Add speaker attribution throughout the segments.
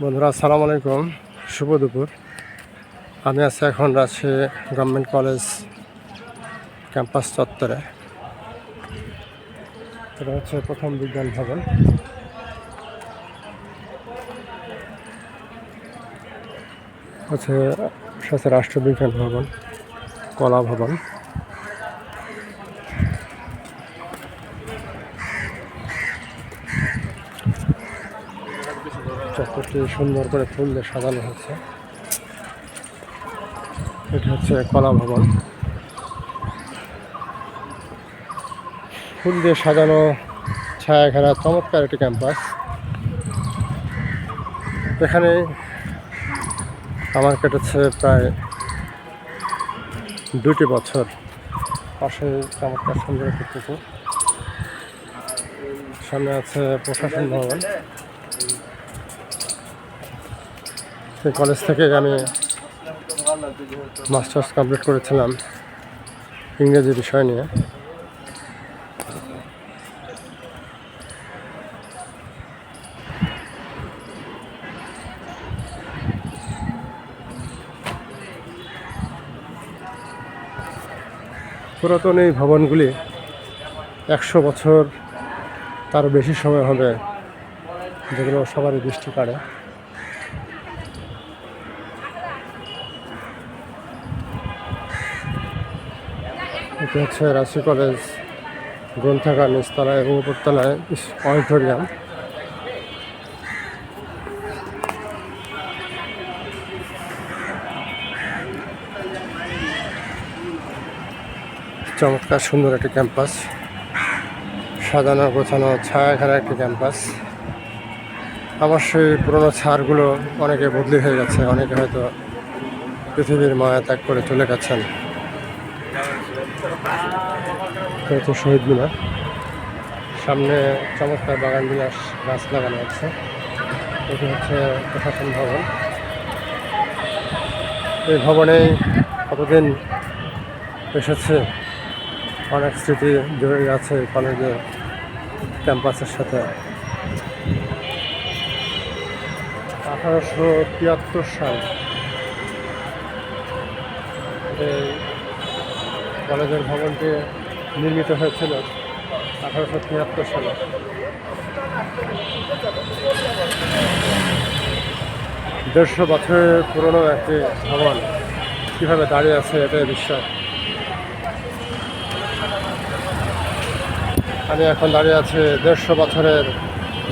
Speaker 1: বন্ধুরা, আসসালামু আলাইকুম। শুভ দুপুর। আমি আছি এখন রাজশাহী গভর্নমেন্ট কলেজ ক্যাম্পাস চত্বরে। এটা হচ্ছে প্রথম বিজ্ঞান ভবন। হচ্ছে রাষ্ট্রবিজ্ঞান ভবন, কলা ভবন। চত্বরটি সুন্দর করে ফুল দিয়ে সাজানো হচ্ছে এটা হচ্ছে কলা ভবন। ফুল দিয়ে সাজানো ছায়া ঘেরা চমৎকার একটি ক্যাম্পাস। এখানে আমার কেটেছে প্রায় দুটি বছর। পাশে চমৎকার সুন্দর একটি পুকুর। সামনে আছে প্রশাসন ভবন। সেই কলেজ থেকে আমি মাস্টার্স কমপ্লিট করেছিলাম ইংরেজি বিষয় নিয়ে। পুরাতন এই ভবনগুলি একশো বছর তার বেশি সময় হবে, যেগুলো সবারই দৃষ্টি কাড়ে। এটি হচ্ছে রাশি কলেজ, গ্রন্থাগার, নিচতলায় এবং উপরতলায় অডিটোরিয়াম। চমৎকার সুন্দর একটি ক্যাম্পাস। সাজানো, গোছানো ছায়া ঘেরা একটি ক্যাম্পাস। আমার সেই পুরোনো ছাড়গুলো অনেকে বদলি হয়ে গেছে, অনেকে হয়তো পৃথিবীর মায়া ত্যাগ করে চলে গেছেন। হচ্ছে শহীদ মিনার। সামনে চমৎকার বাগান বিলাস গাছ লাগানো আছে। এটি হচ্ছে প্রশাসন ভবন। এই ভবনেই কতদিন এসেছে? অনেক স্মৃতি জড়িয়ে আছে কলেজের ক্যাম্পাসের সাথে। আঠারোশো তিয়াত্তর সাল। কলেজের ভবনটি নির্মিত হয়েছিল আঠারোশো তিয়াত্তর সালে। দেড়শো বছরের পুরনো একটি ভবন কীভাবে দাঁড়িয়ে আছে এটাই বিশ্বাস আমি এখন দাঁড়িয়ে আছি দেড়শো বছরের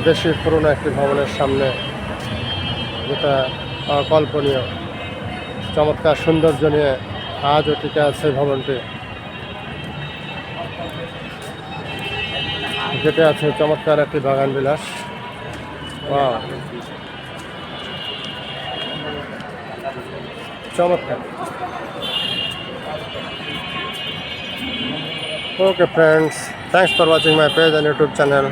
Speaker 1: বেশি পুরনো একটি ভবনের সামনে, যেটা অকল্পনীয়। চমৎকার সৌন্দর্য নিয়ে আজও টিকে আছে ভবনটি। গেটে আছে চমৎকার একটি বাগান বিলাস Wow. চমৎকার Okay friends, thanks for watching my page and YouTube channel.